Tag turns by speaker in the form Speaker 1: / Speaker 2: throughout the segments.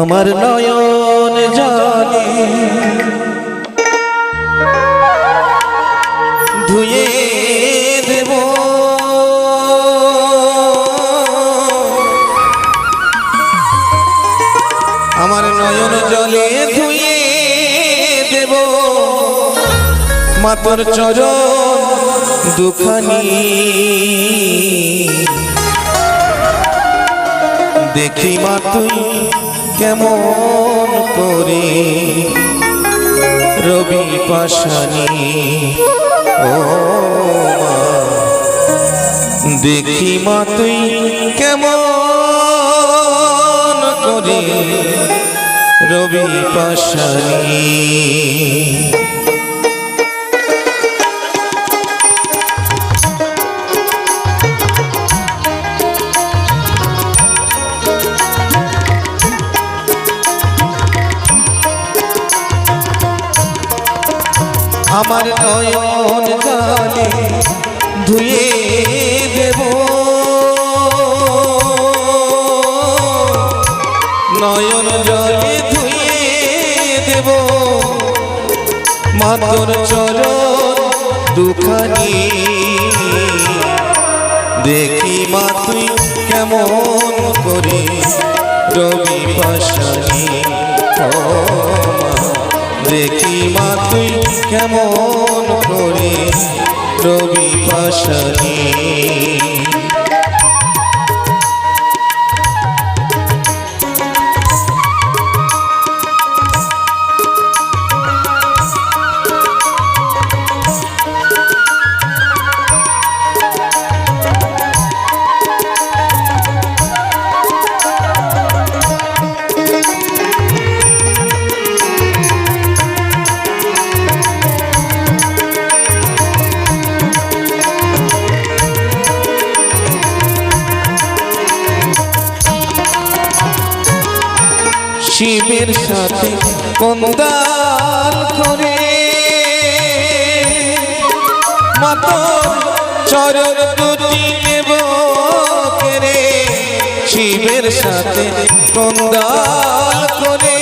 Speaker 1: আমার নয়ন জানি। ধুয়ে দেব। আমার নয়ন জলে মাতর চরণ দুখানি। দেখি মা, তুই কেমন করে রবি পাশানি ও মা, দেখি মা, তুই কেমন করে রবি পাশানি আমার নয়ন গালে ধুয়ে দেব। নয়ন জলে ধুয়ে দেব। মাতর চরণ দুখানি দেখি মা, তুই কেমন করে রবি পাশানি ও মা। দেখি মা তুই কেমন করে রবি পাশানি শিবের সাথে কন্দাল করে। মাতর চরণ দুটি নেব কেরে শিবের সাথে কন্দাল করে।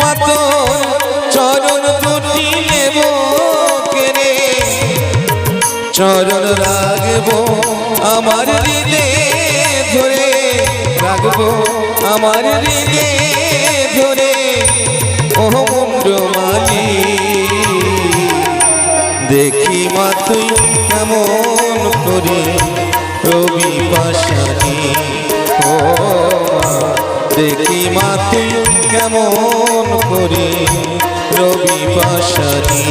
Speaker 1: মাতর চরণ দুটি নেব কেরে চরণ রাখব আমার ধরে রাখব আমার হৃদে ধরে। মুন্ড দেখি মা তুই কেমন করে রবি পাশানি। ও দেখি মা তুই কেমন করে রবি পাশানি।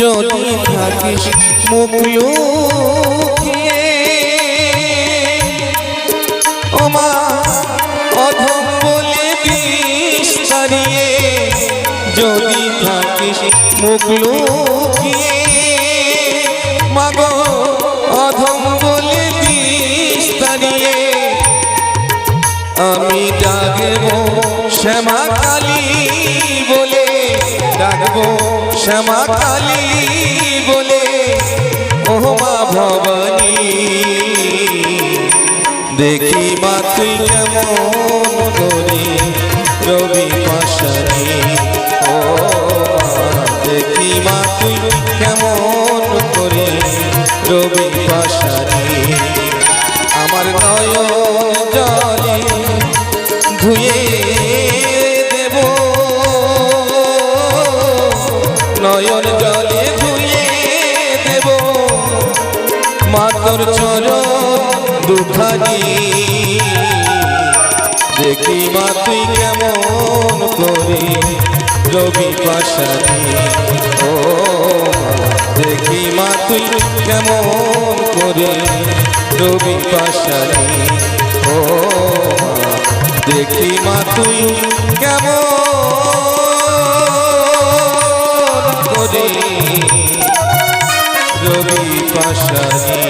Speaker 1: যদি থাকিস মুখ লুকিয়ে। ওমা, অধম বলে দিস তাড়িয়ে যদি থাকিস মুখ লুকিয়ে। মাগো, অধম বলে দিস তাড়িয়ে আমি ডাকবো শ্যামা কালী বলে, ডাকবো শ্যামা কালি বলে ও ভবানী দেখি মা তুই কেমন রবি দেব চরণ দুখানি। দেখি মা, তুই কেমন করে রবি পাশানি। ও, দেখি মা, তুই কেমন করে রবি পাশানি। ও, দেখি মা, তুই কেমন করে রবি পাশানি